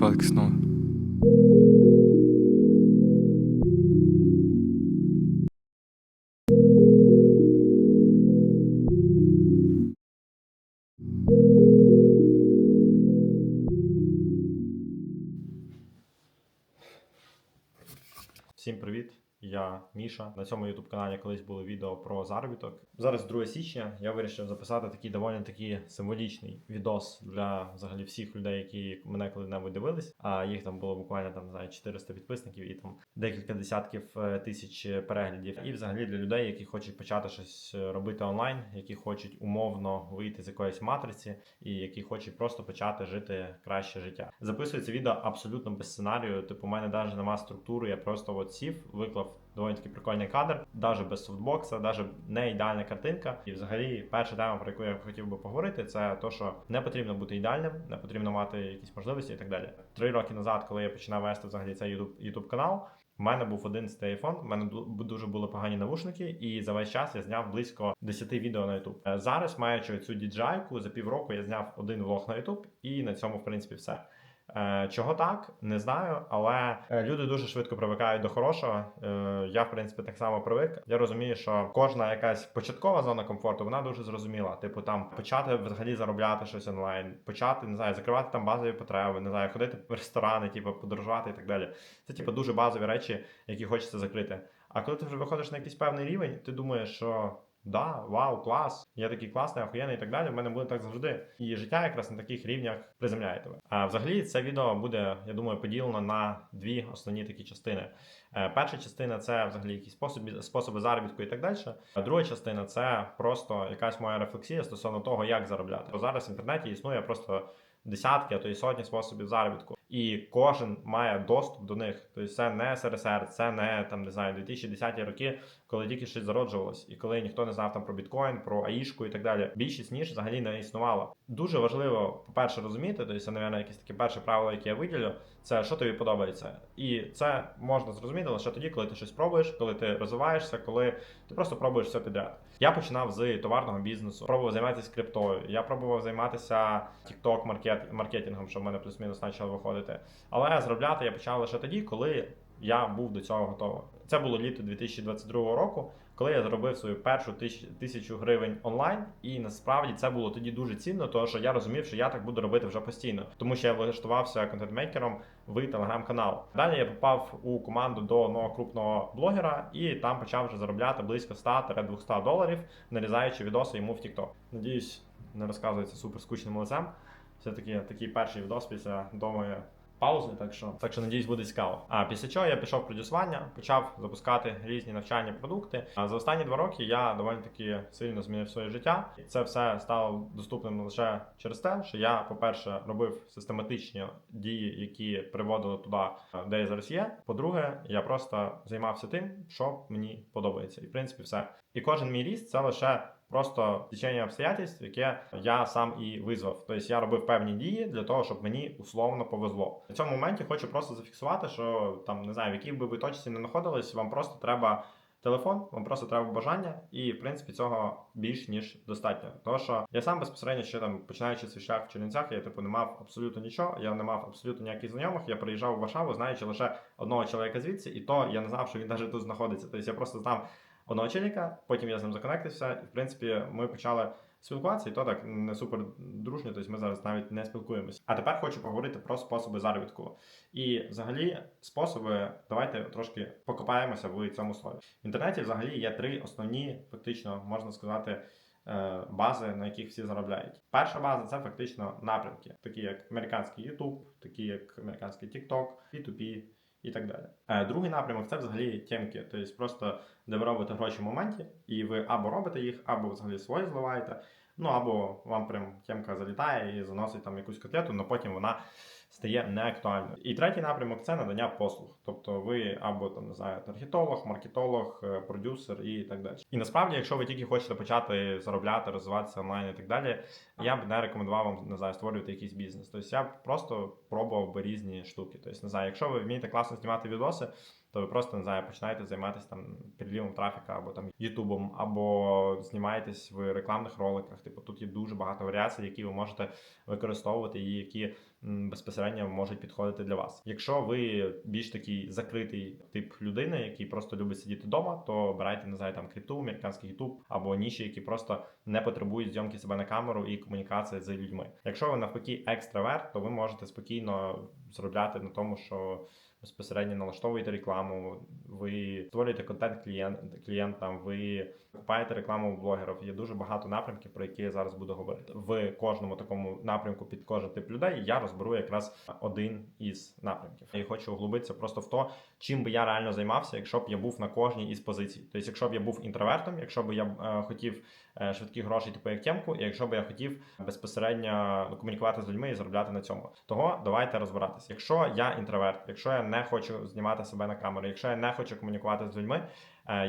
faktiskt någon. Міша. На цьому youtube каналі колись було відео про заробіток. Зараз 2 січня. Я вирішив записати такий доволі таки символічний відос для взагалі всіх людей, які мене коли-небудь дивились. А їх там було буквально там знаю 400 підписників і там декілька десятків е, тисяч переглядів. І взагалі для людей, які хочуть почати щось робити онлайн, які хочуть умовно вийти з якоїсь матриці, і які хочуть просто почати жити краще життя. Записую це відео абсолютно без сценарію. Типу, у мене навіть нема структури. Я просто от сів, виклав доволі таки прикольний кадр, навіть без софтбокса, навіть не ідеальна картинка. І взагалі, перша тема, про яку я хотів би поговорити, це то, що не потрібно бути ідеальним, не потрібно мати якісь можливості і так далі. Три роки назад, коли я починав вести взагалі цей YouTube, канал. У мене був один з телефон, у мене дуже були погані навушники, і за весь час я зняв близько 10 відео на YouTube. Е, Зараз, маючи цю DJI, за півроку я зняв один влог на YouTube, і на цьому, в принципі, все. Е, Чого так, не знаю, але е, люди дуже швидко привикають до хорошого. Е, Я, в принципі, так само привик. Я розумію, що кожна якась початкова зона комфорту, вона дуже зрозуміла. Типу, там почати взагалі заробляти щось онлайн, почати не знаю, закривати там базові потреби, не знаю, ходити в ресторани, типу, подорожувати і так далі. Це типу дуже базові речі, які хочеться закрити. А коли ти вже виходиш на якийсь певний рівень, ти думаєш, що да, вау, клас, я такий класний, охуєнний і так далі. В мене буде так завжди. І життя якраз на таких рівнях приземляє тебе. А взагалі це відео буде, я думаю, поділено на дві основні такі частини. Е, Перша частина це взагалі якісь способи, способи заробітку і так далі. А друга частина це просто якась моя рефлексія стосовно того, як заробляти. Бо зараз в інтернеті існує просто десятки, а то й сотні способів заробітку. І кожен має доступ до них. Тобто це не СРСР, це не там не знаю 2010 роки, коли тільки щось зароджувалось, і коли ніхто не знав там про біткоін, про аїшку і так далі. Більшість ніж взагалі не існувало. Дуже важливо, по-перше, розуміти, тобто це, мабуть, якесь таке перше правило, яке я виділю, це що тобі подобається. І це можна зрозуміти лише тоді, коли ти щось пробуєш, коли ти розвиваєшся, коли ти просто пробуєш все підряд. Я починав з товарного бізнесу, пробував займатися криптою. Я пробував займатися тікток маркет, маркетингом, щоб в мене плюс-мінус почало виходити. Але заробляти я почав лише тоді, коли я був до цього готовий. Це було літо 2022 року, коли я заробив свою першу тисяч- тисячу гривень онлайн, і насправді це було тоді дуже цінно, тому що я розумів, що я так буду робити вже постійно, тому що я влаштувався контент-мейкером в телеграм-канал. Далі я попав у команду до одного крупного блогера, і там почав вже заробляти близько 100-200 доларів, нарізаючи відоси йому в TikTok. Надіюсь, не розказується супер скучним лицем. Все таки такий перший відос після довгої паузи, так що так що надіюсь буде цікаво. А після чого я пішов продюсування, почав запускати різні навчальні продукти. А за останні два роки я доволі таки сильно змінив своє життя. І це все стало доступним лише через те, що я, по-перше, робив систематичні дії, які приводили туди, де я зараз є. По-друге, я просто займався тим, що мені подобається, і в принципі все. І кожен мій ріст це лише просто течення обстоятельств, яке я сам і визвав. Тобто я робив певні дії для того, щоб мені условно повезло. На цьому моменті хочу просто зафіксувати, що там не знаю, в якій би ви точці не знаходились, вам просто треба. Телефон, вам просто треба бажання, і в принципі цього більш ніж достатньо. Тому що я сам безпосередньо ще там починаючи свій шлях в Чернівцях, я типу не мав абсолютно нічого. Я не мав абсолютно ніяких знайомих. Я приїжджав у Варшаву, знаючи лише одного чоловіка звідси, і то я не знав, що він навіть тут знаходиться. Тобто я просто знав одного челіка, потім я з ним законектився, і в принципі ми почали спілкуватися, і то так не супер дружньо, тобто ми зараз навіть не спілкуємося. А тепер хочу поговорити про способи заробітку. І взагалі способи, давайте трошки покопаємося в цьому слові. В інтернеті взагалі є три основні, фактично можна сказати. е, Бази, на яких всі заробляють. Перша база це фактично напрямки, такі як американський YouTube, такі як американський TikTok, P2P і так далі. Е, Другий напрямок це взагалі темки, тобто просто де ви робите гроші в моменті, і ви або робите їх, або взагалі свої зливаєте, ну або вам прям темка залітає і заносить там якусь котлету, але потім вона стає неактуальною. І третій напрямок це надання послуг. Тобто ви або там не знаю, таргетолог, маркетолог, е, продюсер і так далі. І насправді, якщо ви тільки хочете почати заробляти, розвиватися онлайн і так далі, я б не рекомендував вам не знаю, створювати якийсь бізнес. Тобто я б просто пробував би різні штуки. Тобто, не знаю, якщо ви вмієте класно знімати відоси, то ви просто не знаю, починаєте займатися там перелівом трафіка або там Ютубом, або знімаєтесь в рекламних роликах. Типу тут є дуже багато варіацій, які ви можете використовувати і які безпосередньо можуть підходити для вас. Якщо ви більш такий закритий тип людини, який просто любить сидіти вдома, то обирайте, не знаю, там крипту, американський YouTube або ніші, які просто не потребують зйомки себе на камеру і комунікації з людьми. Якщо ви навпаки екстраверт, то ви можете спокійно заробляти на тому, що безпосередньо налаштовуєте рекламу, ви створюєте контент клієнт, клієнтам, ви купаєте рекламу у блогерів. Є дуже багато напрямків, про які я зараз буду говорити. В кожному такому напрямку під кожен тип людей я розберу якраз один із напрямків. І хочу углубитися просто в то, чим би я реально займався, якщо б я був на кожній із позицій. Тобто, якщо б я був інтровертом, якщо б я е, хотів е, швидкі гроші, типу як тємку, і якщо б я хотів безпосередньо ну, комунікувати з людьми і заробляти на цьому. Того давайте розбиратися. Якщо я інтроверт, якщо я не хочу знімати себе на камеру, якщо я не хочу комунікувати з людьми,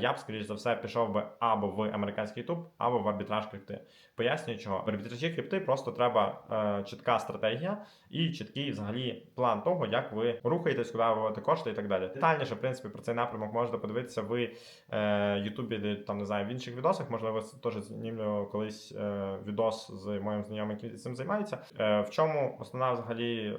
я б скоріш за все пішов би або в американський YouTube, або в арбітраж крипти. Пояснюю, чого в арбітражі крипти просто треба е, чітка стратегія і чіткий взагалі план того, як ви рухаєтесь, куди ви виводите кошти і так далі. Детальніше, в принципі, про цей напрямок можете подивитися в е, Ютубі, де там не знаю, в інших відосах. Можливо, теж знімлю колись е, відос з моїм знайомим, який цим займається. Е, в чому основна взагалі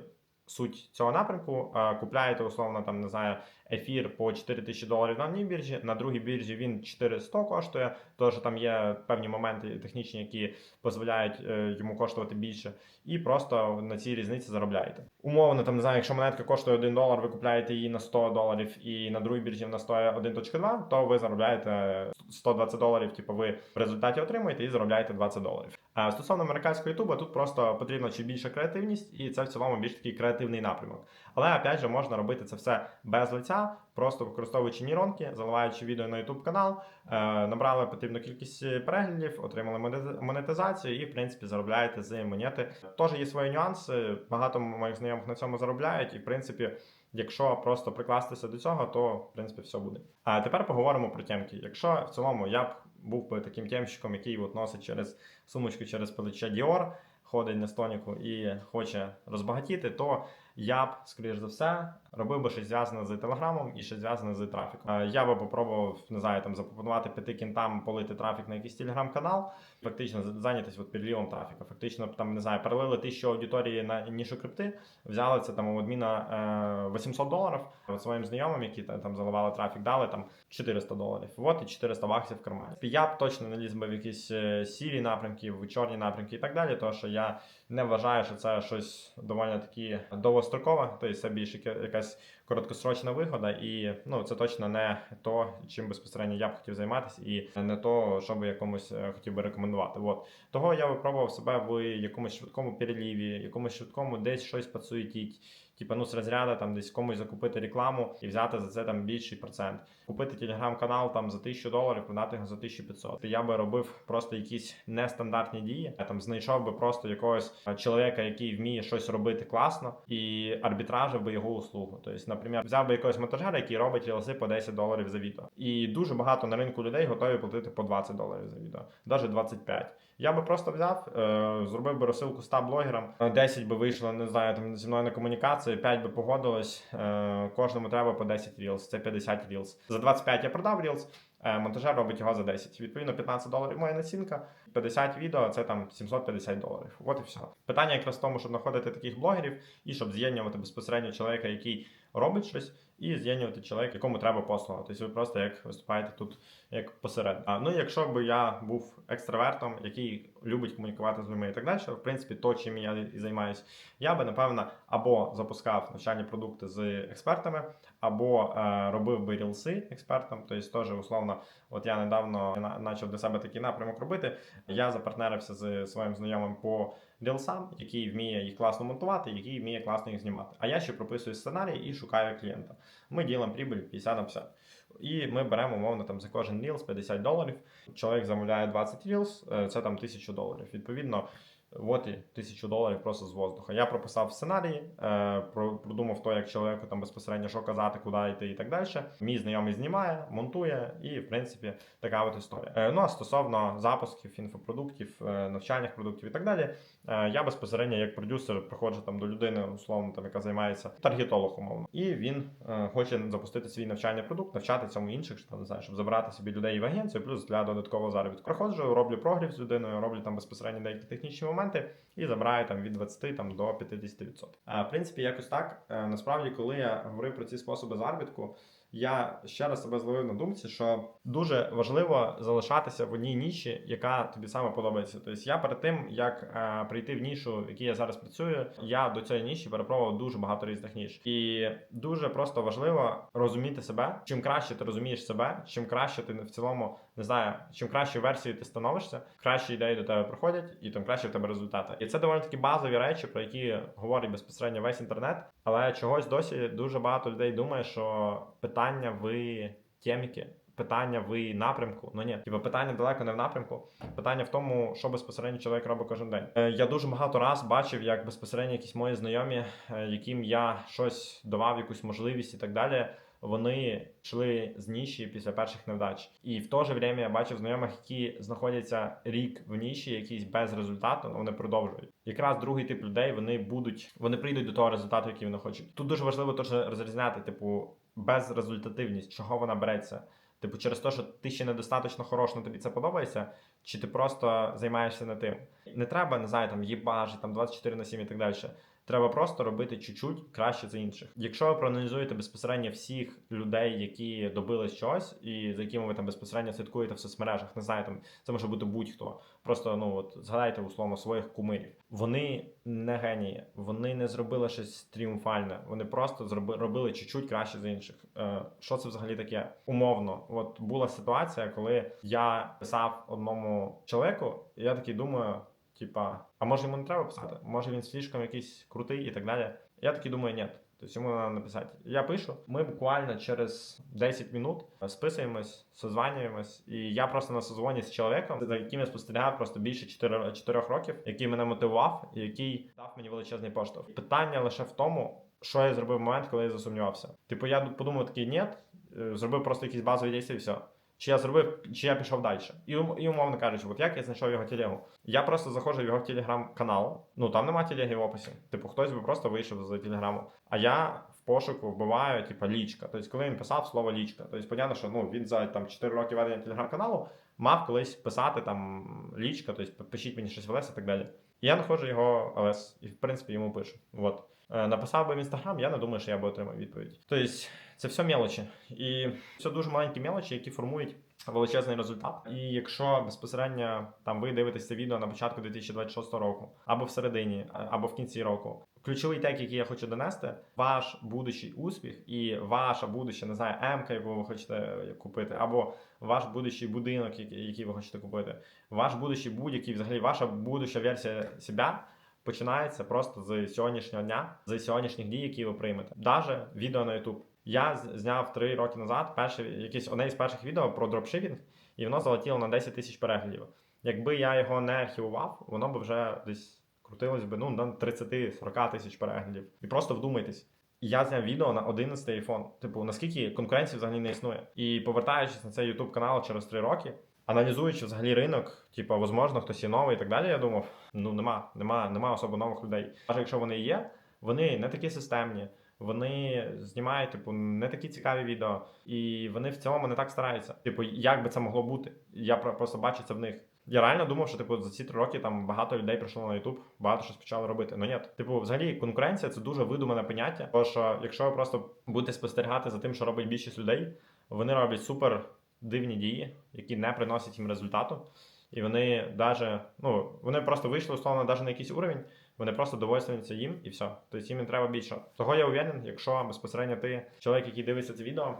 суть цього напрямку? Е, купляєте условно там не знаю. Ефір по 4 тисячі доларів на одній біржі, на другій біржі він 400 коштує, що там є певні моменти технічні, які дозволяють е, йому коштувати більше, і просто на цій різниці заробляєте. Умовно, там не знаю, якщо монетка коштує 1 долар, ви купляєте її на 100 доларів, і на другій біржі вона стоїть 1.2, то ви заробляєте 120 доларів. Типу, ви в результаті отримуєте і заробляєте 20 доларів. А стосовно американського ютуба, тут просто потрібно чи більша креативність, і це в цілому більш такий креативний напрямок. Але опять же можна робити це все без лиця, просто використовуючи нейронки, заливаючи відео на YouTube канал, е, набрали потрібну кількість переглядів, отримали монет- монетизацію і, в принципі, заробляєте з монети. Теж є свої нюанси. Багато моїх знайомих на цьому заробляють, і в принципі. Якщо просто прикластися до цього, то в принципі все буде. А тепер поговоримо про тємки. Якщо в цілому я б був би таким тємщиком, який от носить через сумочку через плече Dior, ходить на стоніку і хоче розбагатіти, то я б, скоріш за все, робив би щось зв'язане з телеграмом і щось зв'язане з трафіком. Е, Я би попробував, не знаю, там запропонувати п'яти кінтам полити трафік на якийсь телеграм-канал, фактично зайнятися підлівом трафіка. Фактично, там не знаю, перелили тисячу аудиторії на нішу крипти, взяли це там у адміна е, 800 доларів. От своїм знайомим, які там заливали трафік, дали там 400 доларів. От і 400 баксів в кармані. Я б точно не ліз би в якісь е, сірі напрямки, в чорні напрямки і так далі, тому що я не вважаю, що це щось доволі таки довгострокове, тобто це більше яке- якась короткосрочна вигода, і ну це точно не то, чим безпосередньо я б хотів займатися, і не то, що би якомусь е, хотів би рекомендувати. От того я випробував себе в якомусь швидкому переліві, якомусь швидкому десь щось подсуетіть. Типа, ну, з розряду там десь комусь закупити рекламу і взяти за це там більший процент. Купити телеграм-канал там за 1000 доларів, продати його за 1500. Я би робив просто якісь нестандартні дії. Я там знайшов би просто якогось е, чоловіка, який вміє щось робити класно, і арбітражив би його услугу. Тобто, наприклад, взяв би якогось монтажера, який робить рілси по 10 доларів за відео. І дуже багато на ринку людей готові платити по 20 доларів за відео, навіть 25. Я би просто взяв, е, зробив би розсилку 100 блогерам, е, 10 би вийшло, не знаю, там зі мною на комунікації, 5 би погодилось, е, кожному треба по 10 рілс, це 50 рілс. За 25 я продав рілс, е, монтажер робить його за 10. Відповідно, 15 доларів моя націнка, 50 відео це там 750 доларів. От і все. Питання якраз в тому, щоб знаходити таких блогерів і щоб з'єднувати безпосередньо чоловіка, який робить щось, і з'єднувати чоловіка, якому треба послуга. Тобто ви просто як виступаєте тут як посередник. А ну якщо б я був екстравертом, який любить комунікувати з людьми і так далі, в принципі, то чим я і займаюсь, я би напевно або запускав навчальні продукти з експертами, або е, робив би рілси експертам. Тобто, теж условно, от я недавно почав для себе такий напрямок робити. Я запартнерився з своїм знайомим по рілсам, який вміє їх класно монтувати, який вміє класно їх знімати. А я ще прописую сценарій і шукаю клієнта. Ми ділимо прибыль 50 на 50. І ми беремо, умовно, там за кожен рілс 50 доларів. Чоловік замовляє 20 рілс, е, це там 1000 доларів. Відповідно, от і 1000 доларів просто з воздуха. Я прописав сценарій, е, про- продумав то, як чоловіку там безпосередньо що казати, куди йти і так далі. Мій знайомий знімає, монтує, і в принципі така от історія. Е, Ну а стосовно запусків, інфопродуктів, е, навчальних продуктів і так далі. Е, Я безпосередньо як продюсер приходжу там до людини, условно там, яка займається таргетолог, умовно, і він е, хоче запустити свій навчальний продукт, навчати цьому інших, що не знаю, щоб забирати собі людей в агенцію, плюс для додаткового заробітку. Приходжу, роблю прогрів з людиною, роблю там безпосередньо деякі технічні моменти. Моменти і забираю там від 20 там, до 50%. А, в принципі, якось так. Е, Насправді, коли я говорив про ці способи заробітку, я ще раз себе зловив на думці, що дуже важливо залишатися в одній ніші, яка тобі саме подобається. Тобто я перед тим, як е, прийти в нішу, в якій я зараз працюю, я до цієї ніші перепробував дуже багато різних ніж. І дуже просто важливо розуміти себе. Чим краще ти розумієш себе, чим краще ти в цілому не знаю, чим краще версії ти становишся, кращі ідеї до тебе приходять, і тим краще в тебе результати. І це доволі такі базові речі, про які говорить безпосередньо весь інтернет. Але чогось досі дуже багато людей думає, що питання в теміки. Питання в напрямку, ну ні, типу питання далеко не в напрямку. Питання в тому, що безпосередньо чоловік робить кожен день. Е, я дуже багато раз бачив, як безпосередньо якісь мої знайомі, е, яким я щось давав, якусь можливість і так далі. Вони йшли з ніші після перших невдач, і в то же время я бачив знайомих, які знаходяться рік в ніші, якийсь без результату, але вони продовжують. Якраз другий тип людей вони будуть, вони прийдуть до того результату, який вони хочуть. Тут дуже важливо теж розрізняти, типу, безрезультативність, чого вона береться. Типу, через те, що ти ще недостатньо хорош, ну тобі це подобається, чи ти просто займаєшся не тим. Не треба, не знаю, там їбажі, там 24 на 7 і так далі. Треба просто робити чуть-чуть краще за інших. Якщо ви проаналізуєте безпосередньо всіх людей, які добились чогось, і за якими ви там безпосередньо слідкуєте в соцмережах, не знаю, там це може бути будь-хто. Просто ну от згадайте условно своїх кумирів. Вони не генії, вони не зробили щось тріумфальне. Вони просто зроби, робили чуть-чуть краще за інших. Е, що це взагалі таке? Умовно, от була ситуація, коли я писав одному чоловіку, і я такий думаю. Типа, а може йому не треба писати? Може він слишком якийсь крутий і так далі. Я такий думаю, ні. Тобто йому треба написати. Я пишу. Ми буквально через 10 минут списуємось, созванюємось, і я просто на созвоні з чоловіком, за яким я спостерігав просто більше 4, 4 років, який мене мотивував і який дав мені величезний поштовх. Питання лише в тому, що я зробив в момент, коли я засумнівався. Типу, я подумав такий, ні, е, зробив просто якісь базові дії і все. Чи я зробив, чи я пішов далі. І, і умовно кажучи, от як я знайшов його телегу. Я просто заходжу в його телеграм-канал. Ну там нема телеги в описі. Типу, хтось би просто вийшов з телеграму. А я в пошуку вбиваю, типу, лічка. Тобто, коли він писав слово лічка. Тобто, понятно, що ну, він за там 4 роки ведення телеграм-каналу мав колись писати там лічка, тобто пишіть мені щось в ЛС і так далі. Я знаходжу його ЛС і в принципі йому пишу. От. Е, Написав би в інстаграм, я не думаю, що я би отримав відповідь. Тобто, це все мелочі. І це дуже маленькі мелочі, які формують величезний результат. І якщо безпосередньо там ви дивитесь це відео на початку 2026 року, або в середині, або в кінці року. Ключовий тек, який я хочу донести, ваш будущий успіх і ваша будуща, не знаю, емка, яку ви хочете купити, або ваш будущий будинок, який ви хочете купити, ваш будущий будь-який, взагалі, ваша будуща версія себе починається просто з сьогоднішнього дня, з сьогоднішніх дій, які ви приймете. Даже відео на YouTube. Я зняв три роки назад перше якесь одне із перших відео про дропшипінг, і воно залетіло на 10 тисяч переглядів. Якби я його не архівував, воно б вже десь крутилось би ну на 30-40 тисяч переглядів. І просто вдумайтесь. Я зняв відео на 11 iPhone. Типу, наскільки конкуренції взагалі не існує. І повертаючись на цей YouTube канал через 3 роки, аналізуючи взагалі ринок, типу, можливо, хтось є новий і так далі, я думав, ну нема, нема, нема особо нових людей. Навіть якщо вони є, вони не такі системні. Вони знімають, типу, не такі цікаві відео, і вони в цьому не так стараються. Типу, як би це могло бути? Я про- просто бачу це в них. Я реально думав, що типу за ці три роки там багато людей прийшло на YouTube, багато щось почали робити. Ну ні, типу, взагалі, конкуренція це дуже видумане поняття. Тому що якщо ви просто будете спостерігати за тим, що робить більшість людей, вони роблять супер дивні дії, які не приносять їм результату. І вони даже, ну, вони просто вийшли условно даже на якийсь уровень, вони просто довольствуються їм і все. Тобто їм не треба більше. Того я уверен, якщо безпосередньо ти, чоловік, який дивиться це відео,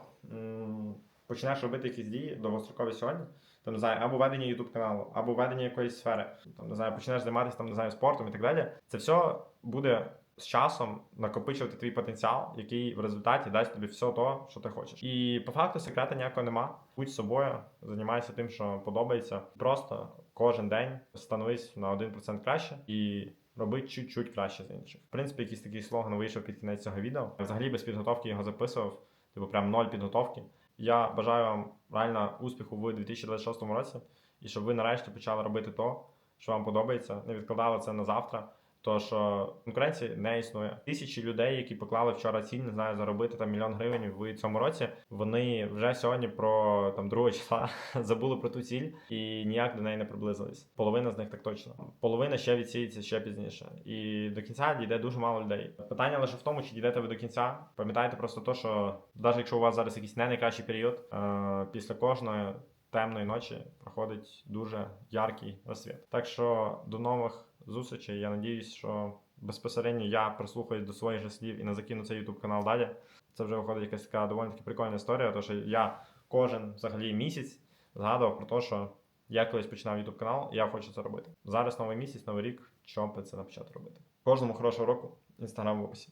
почнеш робити якісь дії довгострокові сьогодні, там не знаю, або ведення YouTube каналу, або ведення якоїсь сфери, там не знаю, почнеш займатися там, не знаю, спортом і так далі. Це все буде з часом накопичувати твій потенціал, який в результаті дасть тобі все то, що ти хочеш. І по факту секрета ніякого нема. Будь собою, займайся тим, що подобається. Просто кожен день становись на 1% краще і. Роби чуть-чуть краще за інших. В принципі, якийсь такий слоган вийшов під кінець цього відео. Взагалі без підготовки його записував, типу прям ноль підготовки. Я бажаю вам реально успіху в 2026 році, і щоб ви нарешті почали робити то, що вам подобається, не відкладали це на завтра. То що конкуренції не існує. Тисячі людей, які поклали вчора ціль, не знаю, заробити там мільйон гривень в цьому році. Вони вже сьогодні про там 2 числа забули про ту ціль і ніяк до неї не приблизились. Половина з них так точно. Половина ще відсіється ще пізніше. І до кінця дійде дуже мало людей. Питання лише в тому, чи дійдете ви до кінця. Пам'ятайте просто то, що навіть якщо у вас зараз якийсь не найкращий період, е, після кожної темної ночі проходить дуже яркий розсвіт. Так що до нових зустрічей. Я надіюсь, що безпосередньо я прислухаюсь до своїх же слів і не закину цей YouTube канал далі. Це вже виходить якась така доволі таки прикольна історія, тому що я кожен взагалі місяць згадував про те, що я колись починав YouTube канал, і я хочу це робити. Зараз новий місяць, новий рік, що би це почати робити. Кожному хорошого року, інстаграм в описі.